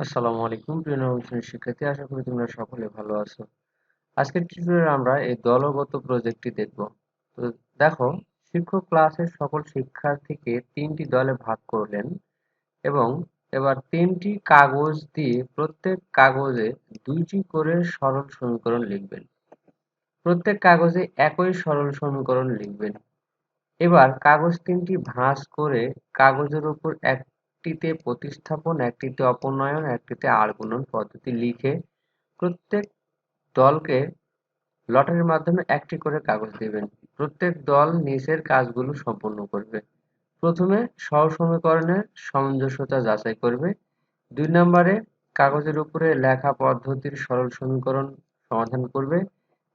আসসালামু আলাইকুম, প্রিয় শিক্ষার্থী। আশা করি তোমরা সকলে ভালো আছো। আজকের টিউটোরিয়ালে আমরা এই দলগত প্রজেক্টটি দেখব। তো দেখো, শিক্ষক ক্লাসের সকল শিক্ষার্থীকে তিনটি দলে ভাগ করলেন এবং এবার তিনটি কাগজ দিয়ে প্রত্যেক কাগজে দুইটি করে সরল সমীকরণ লিখবেন। প্রত্যেক কাগজে একই সরল সমীকরণ লিখবেন। এবার কাগজ তিনটি ভাঁজ করে কাগজের উপর এক একটিতে প্রতিস্থাপন, একটিতে অপনয়ন, একটিতে আড়গুণন পদ্ধতি লিখে প্রত্যেক দলকে লটারির মাধ্যমে একটি করে কাগজ দেবেন। প্রত্যেক দল নিচের কাজগুলো সম্পন্ন করবে। প্রথমে সহসমীকরণের সামঞ্জস্যতা যাচাই করবে। দুই নম্বরে কাগজের উপরে লেখা পদ্ধতির সরল সমীকরণ সমাধান করবে।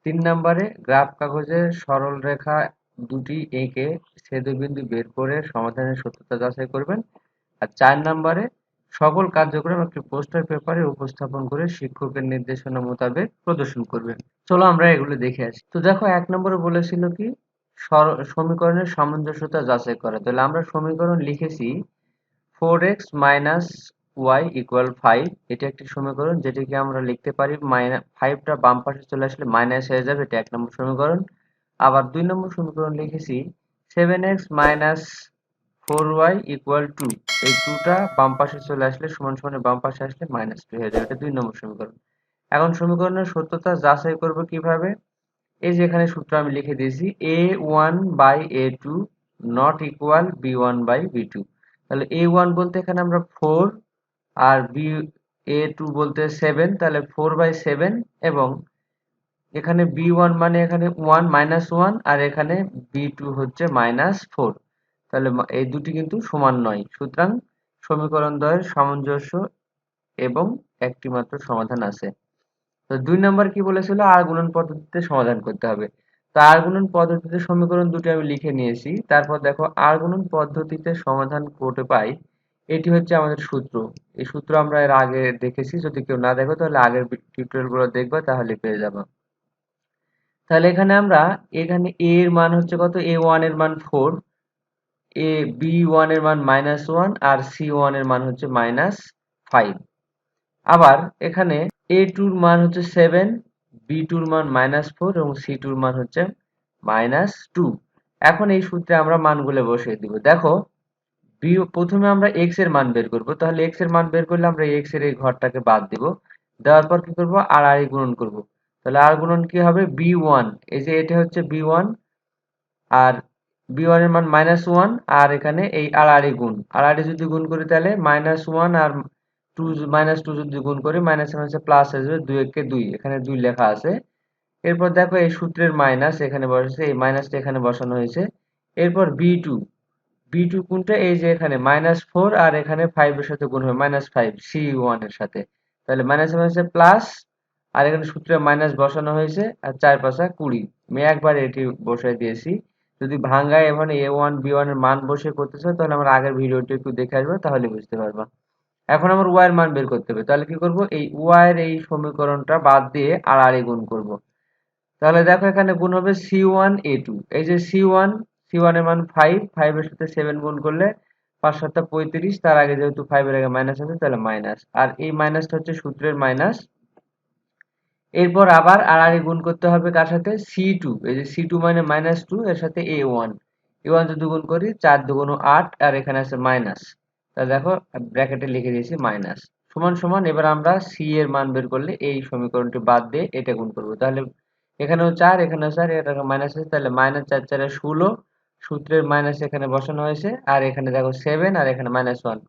তিন নম্বরে গ্রাফ কাগজের সরল রেখা দুটি এঁকে ছেদবিন্দু বের করে সমাধানের সত্যতা যাচাই করবেন। আর চার নম্বরে, সকল কার্যক্রম একটি পোস্টার পেপারে উপস্থাপন করে শিক্ষকের নির্দেশনা মোতাবেক প্রদর্শন করবেন চলো আমরা এগুলো দেখে আসি। তো দেখো, এক নম্বরে বলেছিল কি সমীকরণের সামঞ্জস্যতা যাচাই করা। তাহলে আমরা সমীকরণ লিখেছি four X minus Y equal five এটা একটি সমীকরণ, যেটিকে আমরা লিখতে পারি মাইনাস ফাইভটা বাম পাশে চলে আসলে মাইনাস হয়ে যাবে, এটা এক নম্বর সমীকরণ। আবার দুই নম্বর সমীকরণ লিখেছি seven X minus four Y equal two এই টুটা বাম পাশে চলে আসলে সমান সমানে বাম পাশে আসলে মাইনাস টু হয়ে যাবে এটা দুই নম্বর সমীকরণ। এখন সমীকরণের সত্যতা যাচাই করব কীভাবে? এই যে এখানে সূত্র আমি লিখে দিয়েছি A one by A two not equal B one by B two তাহলে এ ওয়ান বলতে এখানে আমরা ফোর আর বি এ টু বলতে সেভেন তাহলে ফোর বাই সেভেন এবং এখানে বি ওয়ান মানে এখানে ওয়ান মাইনাস ওয়ান আর এখানে বি টু হচ্ছে মাইনাস ফোর তাহলে এই দুটি কিন্তু সমান নয়। সুতরাং সমীকরণ দ্বয়ের সামঞ্জস্য এবং একটি মাত্র সমাধান আছে। তো দুই নম্বর কি বলেছিল? আর গুণন পদ্ধতিতে সমাধান করতে হবে। তো আর গুণন পদ্ধতিতে সমীকরণ দুটি আমি লিখে নিয়েছি। তারপর দেখো, আর গুণন পদ্ধতিতে সমাধান করতে পাই, এটি হচ্ছে আমাদের সূত্র। এই সূত্র আমরা এর আগে দেখেছি। যদি কেউ না দেখো, তাহলে আগের টিউটোরিয়ালগুলো দেখবে, তাহলে পেয়ে যাব। তাহলে এখানে আমরা, এখানে এ এর মান হচ্ছে কত? এ ওয়ানের মান ফোর। এ বি ওয়ানের মান মাইনাস ওয়ান আর সি ওয়ানের মান হচ্ছে মাইনাস ফাইভ আবার এখানে এ টুর মান হচ্ছে সেভেন বি টুর মান মাইনাস ফোর এবং সি টুর মান হচ্ছে মাইনাস টু এখন এই সূত্রে আমরা মানগুলো বসিয়ে দিব। দেখো বি প্রথমে আমরা এক্সের মান বের করব। তাহলে এক্সের মান বের করলে আমরা এক্সের এই ঘরটাকে বাদ দিব। দেওয়ার পর কি করব? আর আর গুণন করব। তাহলে আর গুণন কি হবে? বি ওয়ান এই যে এটা হচ্ছে বি ওয়ান আর বি ওয়ানের মান মাইনাস ওয়ান আর এখানে এই আড়াআড়ি গুণ। আড়াআড়ি যদি গুণ করি তাহলে মাইনাস ওয়ান আর টু মাইনাস টু যদি গুণ করি মাইনাস মাইনাসে প্লাস আসবে দুই একে দুই। এখানে দুই লেখা আছে। এরপর দেখো এই সূত্রের মাইনাস এখানে বসেছে এই মাইনাসটা এখানে বসানো হয়েছে। এরপর বি টু বি টু কোনটা? এই যে এখানে মাইনাস ফোর আর এখানে ফাইভ এর সাথে গুণ হবে মাইনাস ফাইভ সি ওয়ানের সাথে। তাহলে মাইনাস মাইনাসে প্লাস আর এখানে সূত্রে মাইনাস বসানো হয়েছে, আর চার পাশা কুড়ি। আমি একবার এটি বসাই দিয়েছি। যদি ভাঙ্গায় এখানে এ ওয়ান বি ওয়ানের মান বসে করতে চাও, তাহলে আমার আগের ভিডিওটি একটু দেখে আসবে, তাহলে বুঝতে পারবা। এখন আমার ওয়াই এর মান বের করতে হবে, তাহলে কি করব? এই ওয়াই এর এই সমীকরণটা বাদ দিয়ে আর আর গুণ করব। তাহলে দেখো এখানে গুণ হবে সি ওয়ান এ টু এই যে সি ওয়ান সি ওয়ানের মান ফাইভ ফাইভ এর সাথে সেভেন গুণ করলে পাঁচ সাতটা পঁয়ত্রিশ, তার আগে যেহেতু ফাইভ এর আগে মাইনাস আছে, তাহলে মাইনাস আর এই মাইনাসটা হচ্ছে সূত্রের মাইনাস এরপর আবার আর আড়াআড়ি গুণ করতে হবে কার সাথে? সি টু এই যে সি টু মানে মাইনাস টু এর সাথে এ ওয়ান এ ওয়ান যদি গুণ করি, চার দুগুণ আট, আর এখানে আছে মাইনাস তাহলে দেখো, ব্র্যাকেটে লিখে দিয়েছি মাইনাস সমান সমান, এবার আমরা সি এর মান বের করলে এই সমীকরণটি বাদ দিয়ে এটা গুণ করব। তাহলে এখানেও চার এখানেও চার, এটা মাইনাস আছে তাহলে মাইনাস চার, চারে ষোলো। সূত্রের মাইনাস এখানে বসানো হয়েছে, আর এখানে দেখো সেভেন আর এখানে মাইনাস ওয়ান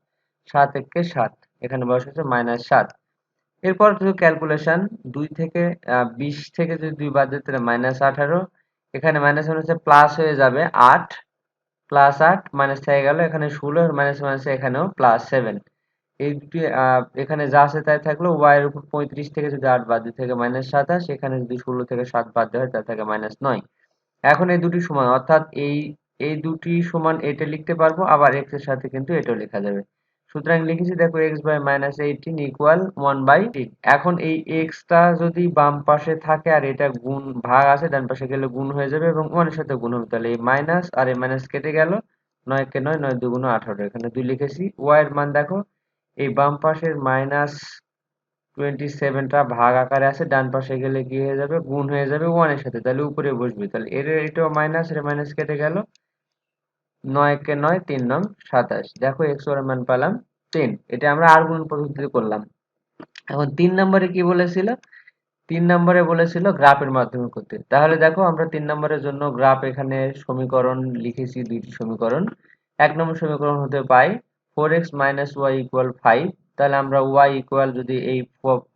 সাত একে সাত, এখানে বসেছে মাইনাস সাত। এরপর শুধু ক্যালকুলেশন দুই থেকে বিশ থেকে যদি দুই বাদ দিই তাহলে মাইনাস আঠারো। এখানে মাইনাস মাইনাসে প্লাস হয়ে যাবে আট প্লাস আট মাইনাস থেকে গেল, এখানে ষোলো মাইনাস মাইনাসে এখানেও প্লাস সেভেন এই দুটি এখানে যা আছে তাই থাকল ওয়াই এর উপর পঁয়ত্রিশ থেকে যদি আট বাদ দিই থেকে মাইনাস সাতাশ, এখানে যদি ষোলো থেকে সাত বাদ দেওয়া হয় তা থেকে মাইনাস নয়। এখন এই দুটি সমান, অর্থাৎ এই এই দুটি সমান এটা লিখতে পারব, আবার এক্সের সাথে কিন্তু এটাও লেখা যাবে। সুতরাং লিখেছি দেখো x by minus eighteen equal one by এখন এই এক্সটা যদি বাম পাশে থাকে আর এটা গুণ ভাগ আছে, ডান পাশে গেলে গুণ হয়ে যাবে এবং ওয়ানের সাথে গুণ হবে। তাহলে এই মাইনাস আর এই মাইনাস কেটে গেল। নয় কে নয় নয় দুগুণ আঠারো। এখানে দুই লিখেছি। ওয়াই এর মান দেখো, এই বাম পাশের মাইনাস টোয়েন্টি সেভেনটা ভাগ আকারে আছে, ডান পাশে গেলে কি হয়ে যাবে? গুণ হয়ে যাবে ওয়ানের সাথে। তাহলে উপরে বসবে। তাহলে এর এটাও মাইনাস এর মাইনাস কেটে গেল। নয় কে নয়, তিন নং সাতাশ। দেখো এক্স ওর মান পেলাম তিন। এটা আমরা আর গুণ পদ্ধতিতে করলাম। এখন তিন নম্বরে কি বলেছিল? তিন নম্বরে বলেছিল গ্রাফের মাধ্যমে করতে। তাহলে দেখো আমরা তিন নম্বরের জন্য গ্রাফ এখানে সমীকরণ লিখেছি দুইটি সমীকরণ। এক নম্বর সমীকরণ হতে পাই four x minus y equal five তাহলে আমরা ওয়াই ইকুয়াল যদি এই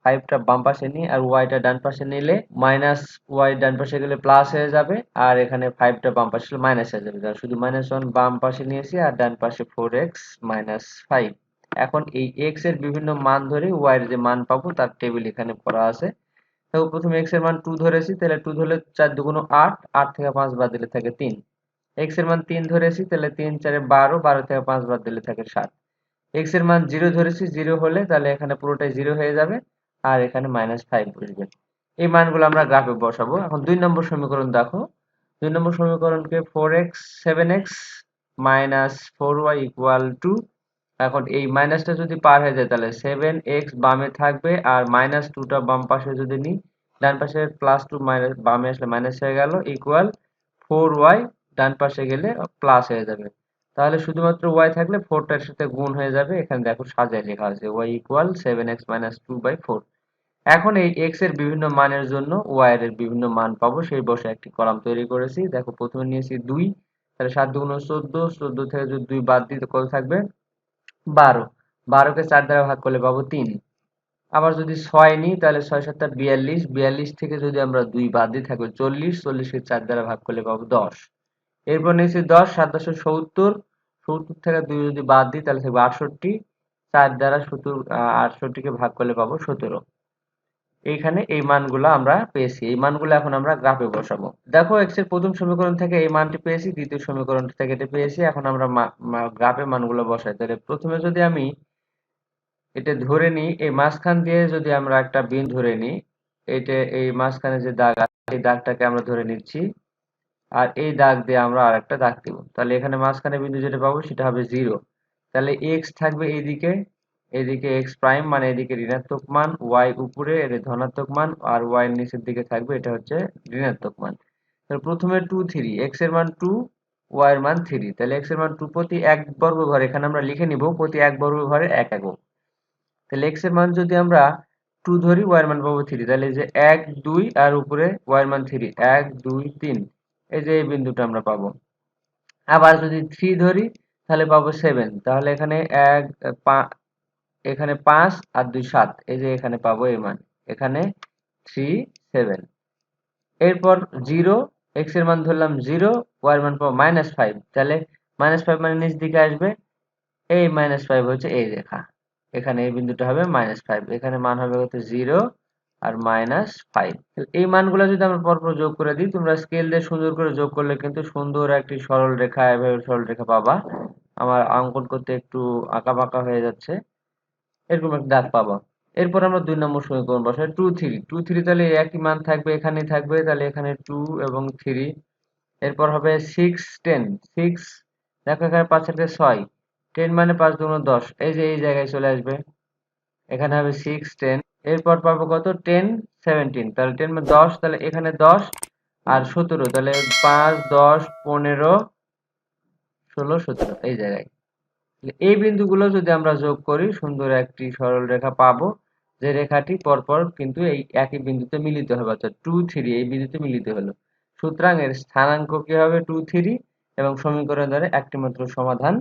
ফাইভটা বাম পাশে নিই আর ওয়াইটা ডান পাশে নিলে মাইনাস ওয়াই ডান পাশে গেলে প্লাস হয়ে যাবে আর এখানে ফাইভটা বাম পাশে মাইনাস হয়ে যাবে। শুধু মাইনাস ওয়ান বাম পাশে নিয়েছি আর ডান পাশে ফোর এক্স মাইনাস ফাইভ এখন এই এক্সের বিভিন্ন মান ধরে ওয়াই এর যে মান পাবো তার টেবিল এখানে করা আছে। তো প্রথমে এক্সের মান টু ধরেছি, তাহলে টু ধরলে চার দুগুণ আট আট থেকে পাঁচ বাদ দিলে থাকে তিন। এক্সের মান তিন ধরেছি, তাহলে তিন, চারে বারো বারো থেকে পাঁচ বাদ দিলে থাকে সাত। এক্সের মান জিরো ধরেছি জিরো হলে তাহলে এখানে পুরোটাই জিরো হয়ে যাবে, আর এখানে মাইনাস ফাইভ বসবে। এই মানগুলো আমরা গ্রাফে বসাবো। এখন দুই নম্বর সমীকরণ দেখো। দুই নম্বর সমীকরণকে four x seven x minus four y equal two এখন এই মাইনাসটা যদি পার হয়ে যায় তাহলে সেভেন এক্স বামে থাকবে, আর মাইনাস টুটা বাম পাশে যদি নিই, ডান পাশে প্লাস টু মাইনাস বামে আসলে মাইনাস হয়ে গেল ইকুয়াল ফোর ওয়াই ডান পাশে গেলে প্লাস হয়ে যাবে। তাহলে শুধুমাত্র ওয়াই থাকলে ফোরটার সাথে গুণ হয়ে যাবে। এখানে দেখো সাজায় লেখা আছে y equal seven x minus two by four এখন এই এক্সের বিভিন্ন মানের জন্য ওয়াই এর বিভিন্ন মান পাবো। সেই বসে একটি কলাম তৈরি করেছি। দেখো প্রথমে নিয়েছি দুই, তাহলে সাত দুগুণ চোদ্দ চোদ্দ থেকে যদি দুই বাদ দিতে কত থাকবে? বারো। বারোকে চার দ্বারা ভাগ করলে পাবো তিন। আবার যদি ছয় নিই তাহলে ছয় সাতটা বিয়াল্লিশ। বিয়াল্লিশ থেকে যদি আমরা দুই বাদ দিয়ে থাকবে চল্লিশ। চল্লিশকে চার দ্বারা ভাগ করলে পাবো দশ। এরপর নিয়েছি দশ, সাত দশে সত্তর। সত্তর থেকে দুই যদি বাদ দিই, তাহলে থাকবে আটষট্টি। চার দ্বারা সত্তর আটষট্টিকে ভাগ করলে পাবো সতেরো। এইখানে এই মানগুলো আমরা পেয়েছি। এই মানগুলো এখন আমরা গ্রাফে বসাবো। দেখো এক্সের প্রথম সমীকরণ থেকে এই মানটি পেয়েছি, দ্বিতীয় সমীকরণ থেকে এটা পেয়েছি। এখন আমরা গ্রাফে মানগুলো বসাই। তাহলে প্রথমে যদি আমি এটা ধরে নিই, এই মাঝখান দিয়ে যদি আমরা একটা বিন ধরে নিই, এটা এই মাঝখানে যে দাগ আছে, এই দাগটাকে আমরা ধরে নিচ্ছি। আর এই দাগ দিয়ে আমরা আর একটা দাগ দিব। তাহলে এখানে মাঝখানে বিন্দু যেটা পাবো সেটা হবে জিরো তাহলে এক্স থাকবে এইদিকে এদিকে এক্স প্রাইম মানে এদিকে ঋণাত্মক মান ওয়াই উপরে এর ধনাত্মক মান, আর ওয়াই নিচের দিকে থাকবে এটা হচ্ছে ঋণাত্মক মান। তাহলে প্রথমে টু থ্রি এক্সের মান টু ওয়াই এর মান থ্রি তাহলে এক্সের মান টু প্রতি এক বর্গ ঘর এখানে আমরা লিখে নিব প্রতি এক বর্গ ঘরে এক একক তাহলে এক্সের মান যদি আমরা টু ধরি ওয়াই এর মান পাবো থ্রি তাহলে যে এক, দুই, আর উপরে ওয়াই এর মান থ্রি এক, দুই, তিন। এই যে এই বিন্দুটা আমরা পাবো। আবার যদি থ্রি ধরি, তাহলে পাবো সেভেন তাহলে এখানে এক এখানে পাঁচ আর দুই সাত। এই যে এখানে পাবো এই মান। এখানে থ্রি সেভেন এরপর জিরো এক্সের মান ধরলাম জিরো ওয়াই এর মান পাবো মাইনাস ফাইভ তাহলে মাইনাস ফাইভ মানে নিচ দিকে আসবে। এই মাইনাস ফাইভ হচ্ছে এই রেখা। এখানে এই বিন্দুটা হবে মাইনাস ফাইভ এখানে মান হবে হচ্ছে জিরো আর মাইনাস ফাইভ এই মানগুলো যদি আমরা পরপর যোগ করে দিই, তোমরা স্কেল দিয়ে সুন্দর করে যোগ করলে কিন্তু সুন্দর একটি সরল রেখা এভাবে সরল রেখা পাবা। আমার অঙ্কন করতে একটু আঁকা বাঁকা হয়ে যাচ্ছে। এরকম একটা দাগ পাবা। এরপর আমরা দুই নম্বর সমীকরণ বসাই। টু থ্রি টু থ্রি তাহলে একই মান থাকবে, এখানেই থাকবে, তাহলে এখানে টু এবং থ্রি এরপর হবে সিক্স টেন সিক্স দেখো এখানে পাঁচ থেকে ছয়। টেন মানে পাঁচ দুগুণ দশ। এই যে এই জায়গায় চলে আসবে। এখানে হবে সিক্স টেন এরপর পাবো কত? টেন সেভেন্টিন তাহলে টেন মানে দশ, তাহলে এখানে দশ আর সতেরো, তাহলে পাঁচ, দশ, পনেরো, ষোলো, সতেরো, এই জায়গায়। এই বিন্দুগুলো যদি আমরা যোগ করি, সুন্দর একটি সরল রেখা পাবো। যে রেখাটি পরপর কিন্তু এই একই বিন্দুতে মিলিত হবে, অর্থাৎ টু থ্রি এই বিন্দুতে মিলিত হলো। সুতরাং এর স্থানাঙ্ক কি হবে? টু থ্রি এবং সমীকরণ দ্বারা একটি মাত্র সমাধান।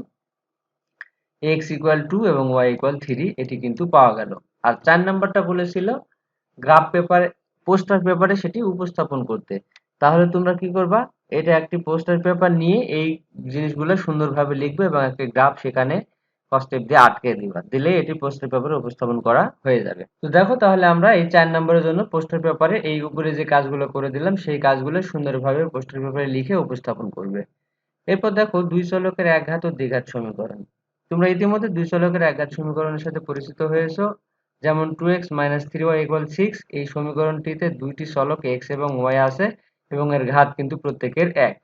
এক্স ইকুয়াল টু এবং ওয়াই ইকুয়াল থ্রি এটি কিন্তু পাওয়া গেল। আর চার নাম্বারটা বলেছিল গ্রাফ পেপারে পোস্টার পেপারে সেটি উপস্থাপন করতে। তাহলে তোমরা কি করবা? এটা একটি পোস্টার পেপার নিয়ে এই জিনিসগুলো সুন্দরভাবে লিখবে এবং একটি গ্রাফ সেখানে কস্টেপ দিয়ে আটকে দিবা। দিলে এটি পোস্টার পেপারে উপস্থাপন করা হয়ে যাবে। তো দেখো তাহলে আমরা এই চার নম্বরের জন্য পোস্টার পেপারে এই উপরে যে কাজগুলো করে দিলাম, সেই কাজগুলো সুন্দরভাবে পোস্টার পেপারে লিখে উপস্থাপন করবে। এরপর দেখো দুই চলকের একঘাত ও দ্বিঘাত সমীকরণ। তোমরা ইতিমধ্যে দুই চলকের একঘাত সমীকরণের সাথে পরিচিত হয়েছো। যেমন two x minus three y equal six এই সমীকরণটিতে দুইটি চলক এক্স এবং ওয়াই আছে এবং এর ঘাত কিন্তু প্রত্যেকের এক।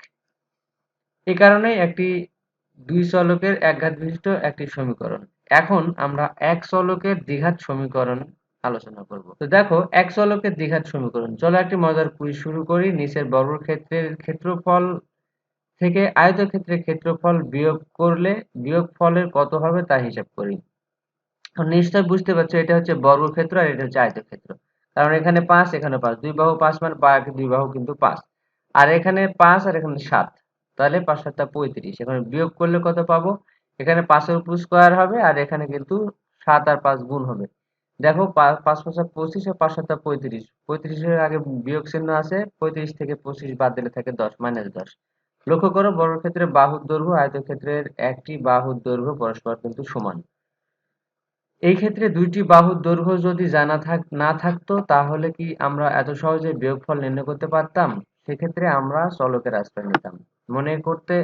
এ কারণে একটি দুই চলকের একঘাত বিশিষ্ট একটি সমীকরণ। এখন আমরা এক চলকের দ্বিঘাত সমীকরণ আলোচনা করব। তো দেখো, এক চলকের দ্বিঘাত সমীকরণ। চলো একটি মজার কুইজ শুরু করি। নিচের বর্গক্ষেত্রের ক্ষেত্রফল থেকে আয়তক্ষেত্রের ক্ষেত্রফল বিয়োগ করলে বিয়োগফলের কত হবে তা হিসাব করি। নিশ্চয় বুঝতে পারছ, এটা হচ্ছে বর্গক্ষেত্র আর এটা হচ্ছে আয়তক্ষেত্র। কারণ এখানে পাঁচ এখানে পাঁচ। দুই বাহু পাঁচ মানে বাকি দুই বাহু কিন্তু পাঁচ। আর এখানে পাঁচ আর এখানে সাত। তাহলে পাঁচ সাতটা পঁয়ত্রিশ। এখানে বিয়োগ করলে কত পাবো? এখানে পাঁচের উপর স্কোয়ার হবে আর এখানে কিন্তু সাত আর পাঁচ গুণ হবে। দেখো পাঁচ পাঁচা পঁচিশ আর পাঁচ সাতটা পঁয়ত্রিশ। পঁয়ত্রিশের আগে বিয়োগ চিহ্ন আছে, পঁয়ত্রিশ থেকে পঁচিশ বাদ দিলে থাকে দশ মাইনাস দশ। লক্ষ্য করো বর্গক্ষেত্রে বাহুর দৈর্ঘ্য আয়তক্ষেত্রের একটি বাহুর দৈর্ঘ্য পরস্পর কিন্তু সমান। এই ক্ষেত্রে দুইটি বাহুর দৈর্ঘ্য যদি জানা থাক, না থাকতো, তাহলে কি আমরা এত সহজে বিয়োগফল নির্ণয় করতে পারতাম? সেক্ষেত্রে আমরা চলকের আশ্রয় নিতাম। মনে করতে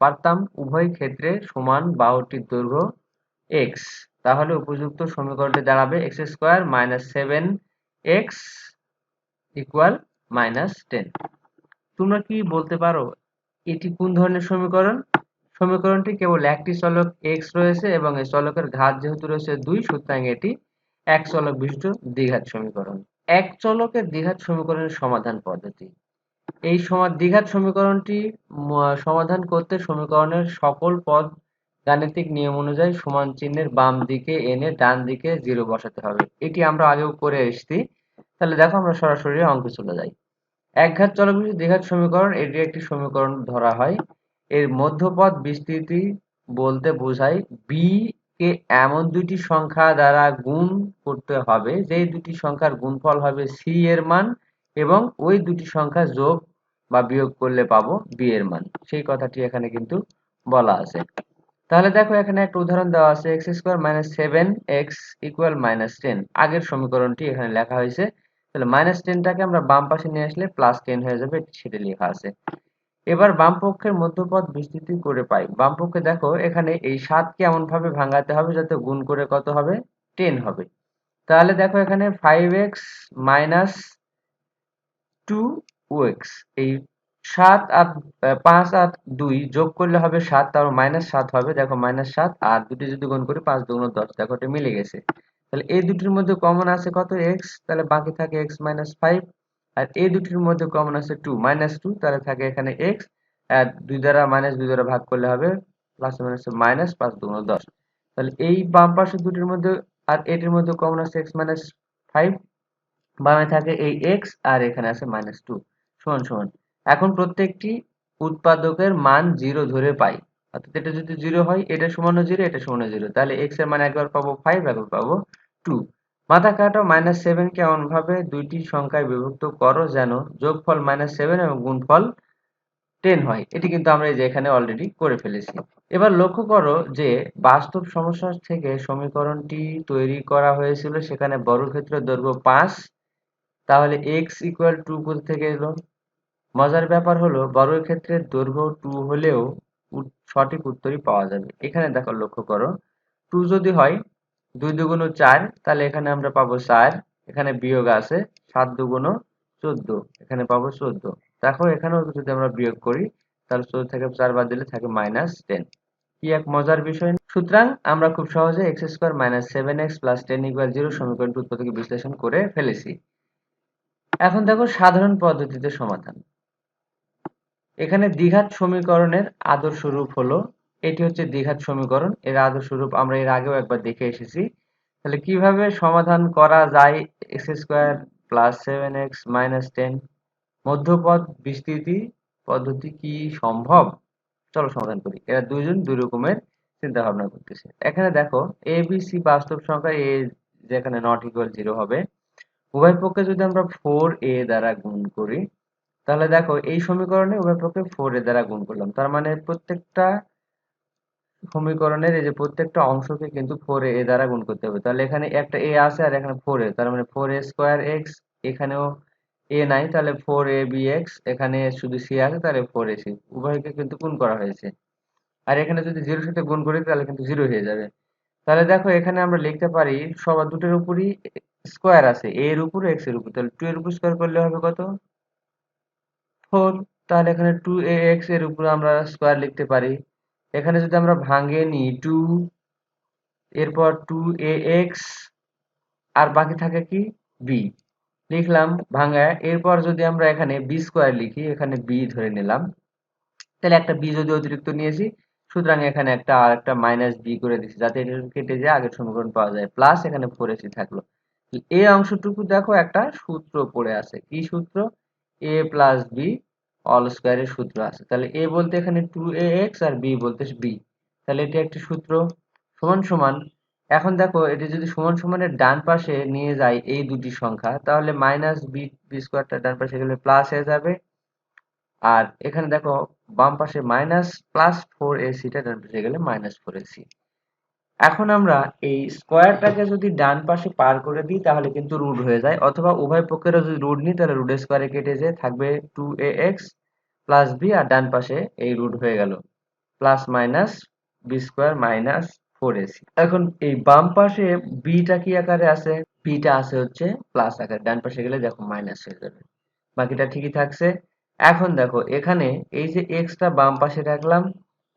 পারতাম, উভয় ক্ষেত্রে সমান বাহুটির দৈর্ঘ্য এক্স তাহলে উপযুক্ত সমীকরণটি দাঁড়াবে x square minus seven x equal minus ten তোমরা কি বলতে পারো, এটি কোন ধরনের সমীকরণ? সমীকরণটি কেবল একটি চলক এক্স রয়েছে এবং এই চলকের ঘাত যেহেতু রয়েছে দুই, সুতরাং এটি এক চলক বিশিষ্ট দ্বিঘাত সমীকরণ। এক চলকের দ্বিঘাত সমীকরণের সমাধান পদ্ধতি। এই দ্বিঘাত সমীকরণটি সমাধান করতে সমীকরণের সকল পদ গাণিতিক নিয়ম অনুযায়ী সমান চিহ্নের বাম দিকে এনে ডান দিকে জিরো বসাতে হবে। এটি আমরা আগেও করে এসেছি। তাহলে দেখো আমরা সরাসরি অঙ্কে চলে যাই। একঘাত চলক বিশিষ্ট দ্বিঘাত সমীকরণ, এটি একটি সমীকরণ ধরা হয়। এর মধ্যপদ বিস্তৃতি বলতে বোঝায় বি কে এমন দুটি সংখ্যা দ্বারা গুণ করতে হবে যে দুটি সংখ্যার গুণফল হবে সি এর মান এবং ওই দুটি সংখ্যা যোগ বা বিয়োগ করলে পাবো বি এর মান। সেই কথাটি এখানে কিন্তু বলা আছে। তাহলে দেখো এখানে একটা উদাহরণ দেওয়া আছে x square minus seven x equal minus ten আগের সমীকরণটি এখানে লেখা হয়েছে। তাহলে মাইনাস টেনটাকে আমরা বাম পাশে নিয়ে আসলে প্লাস টেন হয়ে যাবে, সেটা লেখা আছে। এবার বামপক্ষের মধ্যপথ বিস্তৃতি করে পাই। বামপক্ষে দেখো, এখানে এই সাতকে এমন ভাবে ভাঙাতে হবে যাতে গুণ করে কত হবে? টেন হবে। তাহলে দেখো এখানে five x minus two x এই সাত আর পাঁচ আর দুই যোগ করলে হবে সাত তারপর মাইনাস সাত হবে। দেখো মাইনাস সাত, আর দুটি যদি গুণ করি পাঁচ দুগুণ দশ, দেখো এটা মিলে গেছে। তাহলে এই দুটির মধ্যে কমন আছে কত? এক্স তাহলে বাকি থাকে এক্স মাইনাস ফাইভ আর এই দুটির মধ্যে কমন আছে টু মাইনাস টু তাহলে থাকে এখানে এক্স আর দুই দ্বারা মাইনাস দুই দ্বারা ভাগ করলে হবে প্লাস মাইনাস মাইনাস পাঁচ দুগুণ দশ। তাহলে এই বাম পাশের দুটির মধ্যে আর এটির মধ্যে কমন আছে এক্স মাইনাস ফাইভ বামে থাকে এই এক্স আর এখানে আছে মাইনাস টু সমান সমান এখন প্রত্যেকটি উৎপাদকের মান জিরো ধরে পাই। অর্থাৎ এটা যদি জিরো হয়, এটা সমান জিরো এটা সমান জিরো তাহলে এক্সের মান একবার পাবো ফাইভ একবার পাবো টু মাথা কাটো মাইনাস সেভেনকে এমনভাবে দুইটি সংখ্যায় বিভক্ত করো যেন যোগফল মাইনাস সেভেন এবং গুণফল টেন হয়। এটি কিন্তু আমরা এই যে এখানে অলরেডি করে ফেলেছি। এবার লক্ষ্য করো যে বাস্তব সমস্যা থেকে সমীকরণটি তৈরি করা হয়েছিল সেখানে বর্গক্ষেত্রের দৈর্ঘ্য পাঁচ। তাহলে এক্স ইকুয়াল টু কোথা থেকে এলো? মজার ব্যাপার হলো বর্গক্ষেত্রের দৈর্ঘ্য টু হলেও সঠিক উত্তরই পাওয়া যাবে। এখানে দেখো লক্ষ্য করো। টু যদি হয় দুই দুগুণ চার, তাহলে এখানে আমরা পাবো চার, এখানে বিয়োগ আছে সাত দুগুণ চোদ্দ, এখানে পাবো চোদ্দ। দেখো এখানেও যদি আমরা বিয়োগ করি, তাহলে চোদ্দ থেকে চার বাদ দিলে থাকে মাইনাস টেন কি এক মজার বিষয়? সুতরাং আমরা খুব সহজে x square minus seven x plus ten equal zero সমীকরণটি উৎপত্তিকে বিশ্লেষণ করে ফেলেছি। এখন দেখো সাধারণ পদ্ধতিতে সমাধান। এখানে দ্বিঘাত সমীকরণের আদর্শ রূপ হলো এটি হচ্ছে দ্বিঘাত সমীকরণ। এর আদর্শ রূপ আমরা এর আগেও একবার দেখে এসেছি। তাহলে কীভাবে সমাধান করা যায়? X square plus seven x minus ten মধ্যপদ বিস্তৃতি পদ্ধতি কি সম্ভব? চলো সমাধান করি। এরা দুইজন দুই রকমের চিন্তা ভাবনা করতেছে। এখানে দেখো এ বি সি বাস্তব সংখ্যা এ যেখানে নট ইকুয়াল জিরো হবে। উভয় পক্ষে যদি আমরা ফোর এ দ্বারা গুণ করি, তাহলে দেখো এই সমীকরণে উভয় পক্ষে ফোর এ দ্বারা গুণ করলাম। তার মানে প্রত্যেকটা সমীকরণের এই যে প্রত্যেকটা অংশকে কিন্তু ফোর এ দ্বারা গুণ করতে হবে। তাহলে এখানে একটা এ আছে আর এখানে ফোর এ, তার মানে ফোর এ স্কোয়ার এক্স এখানেও এ নাই, তাহলে ফোর এ বি এক্স এখানে শুধু সি আছে, তাহলে ফোর এ সি উভয়কে কিন্তু গুণ করা হয়েছে। আর এখানে যদি জিরোর সাথে গুণ করি, তাহলে কিন্তু জিরো হয়ে যাবে। তাহলে দেখো, এখানে আমরা লিখতে পারি সবার দুটোর উপরই স্কোয়ার আছে এ এর উপর এক্সের উপর। তাহলে টু এর উপর স্কোয়ার করলে হবে কত? ফোর তাহলে এখানে টু এ এক্সের উপর আমরা স্কোয়ার লিখতে পারি। এখানে যদি আমরা ভাঙে নিই টু এরপর টু এ এক্স আর বাকি থাকে কি? বি লিখলাম ভাঙায় এরপর যদি আমরা এখানে বি স্কোয়ার লিখি, এখানে বি ধরে নিলাম, তাহলে একটা বি যদি অতিরিক্ত নিয়েছি, সুতরাং এখানে একটা আর একটা মাইনাস বি করে দিচ্ছি যাতে কেটে যায়, আগের সমীকরণ পাওয়া যায় প্লাস এখানে ফোর এসি থাকল। এই অংশটুকু দেখো একটা সূত্র পড়ে আছে। কি সূত্র? এ প্লাস বি অল স্কোয়ারের সূত্র আছে। তাহলে এ বলতে এখানে টু এ এক্স আর বি বলতে বি তাহলে এটি একটি সূত্র, সমান সমান। এখন দেখো, এটি যদি সমান সমানের ডান পাশে নিয়ে যায় এই দুটি সংখ্যা, তাহলে মাইনাস বি বি স্কোয়ারটা ডান পাশে গেলে প্লাস হয়ে যাবে। আর এখানে দেখো, বাম পাশে মাইনাস প্লাস ফোর এসিটা ডান পাশে গেলে মাইনাস ফোর এসি এখন আমরা এই স্কোয়ারটাকে যদি ডান পাশে পার করে দিই, তাহলে কিন্তু রুট হয়ে যায়। অথবা উভয় পক্ষেরও যদি রুট নিই, তাহলে রুটের স্কোয়ারে কেটে যায় থাকবে two A x plus B, আর ডান পাশে এই রুট হয়ে গেল plus minus B square minus four AC এখন এই বাম পাশে বিটা কি আকারে আছে বিটা আছে হচ্ছে প্লাস আকারে। ডান পাশে গেলে দেখো মাইনাস হয়ে যাবে। বাকিটা ঠিকই থাকছে। এখন দেখো, এখানে এই যে এক্সটা বাম পাশে রাখলাম,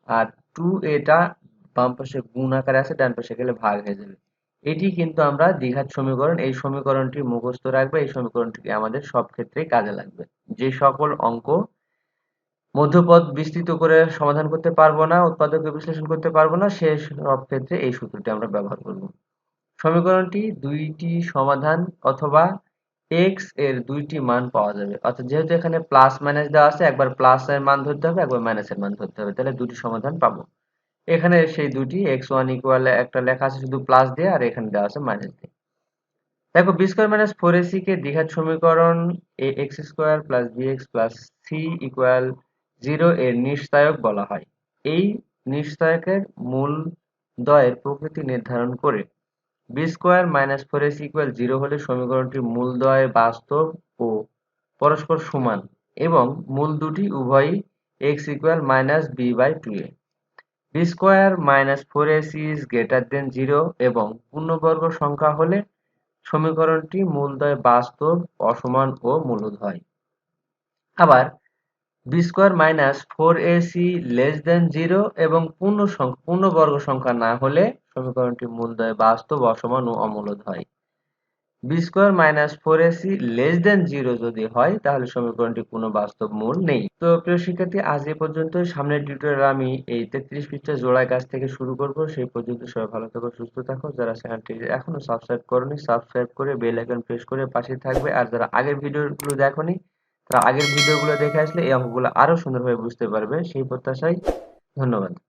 আর টু এটা বাম পাশে গুণ আকারে আছে, ডান পাশে গেলে ভাগ হয়ে যাবে। এটি কিন্তু আমরা দ্বিঘাত সমীকরণ, এই সমীকরণটি মুখস্থ রাখবে, এই সমীকরণটি আমাদের সব ক্ষেত্রেই কাজে লাগবে। যে সকল অঙ্ক মধ্যপদ বিস্তৃত করে সমাধান করতে পারব না উৎপাদক বিশ্লেষণ করতে পারব না, সে সব ক্ষেত্রে এই সূত্রটি আমরা ব্যবহার করব। সমীকরণটি দুইটি সমাধান অথবা এক্সের দুইটি মান পাওয়া যাবে। অর্থাৎ যেহেতু এখানে প্লাস মাইনাস দেওয়া আছে, একবার প্লাস এর মান ধরতে হবে, একবার মাইনাসের মান ধরতে হবে, তাহলে দুটি সমাধান পাবো। এখানে সেই দুটি এক্স ওয়ান ইকুয়াল একটা লেখা আছে শুধু প্লাস দিয়ে আর এখানে দেওয়া আছে মাইনাস দিয়ে। দেখো B square minus four AC কে দ্বিঘাত সমীকরণ A x square plus B x plus C equal zero এর নিশ্চয়ক বলা হয়। এই নিশ্চয়কের মূল দয়ের প্রকৃতি নির্ধারণ করে B square minus four AC equal zero হলে সমীকরণটির মূলদ্বয় বাস্তব ও পরস্পর সমান এবং মূল দুটি উভয়ই x equal minus B by two A. B square minus four AC is greater than zero এবং পূর্ণবর্গ সংখ্যা হলে সমীকরণটি মূলদ্বয় বাস্তব, অসমান ও মূলদ হয় আবার B square minus four AC less than zero এবং পূর্ণ পূর্ণবর্গ সংখ্যা না হলে সমীকরণটি মূলদ্বয় বাস্তব, অসমান ও অমূলদ হয় B square minus four AC less than zero যদি হয়, তাহলে সমীকরণটি কোনো বাস্তব মূল নেই। তো প্রিয় শিক্ষার্থী, আজ এ পর্যন্ত। সামনের টিউটোরিয়াল আমি এই তেত্রিশ পৃষ্ঠা জোড়ায় কাছ থেকে শুরু করব। সেই পর্যন্ত সবাই ভালো থাকো, সুস্থ থাকো। যারা চ্যানেলটি এখনও সাবস্ক্রাইব করনি সাবস্ক্রাইব করে বেল আইকন প্রেস করে পাশে থাকবে। আর যারা আগের ভিডিওগুলো দেখোনি, তারা আগের ভিডিওগুলো দেখে আসলে এই অঙ্কগুলো আরও সুন্দরভাবে বুঝতে পারবে। সেই প্রত্যাশায় ধন্যবাদ।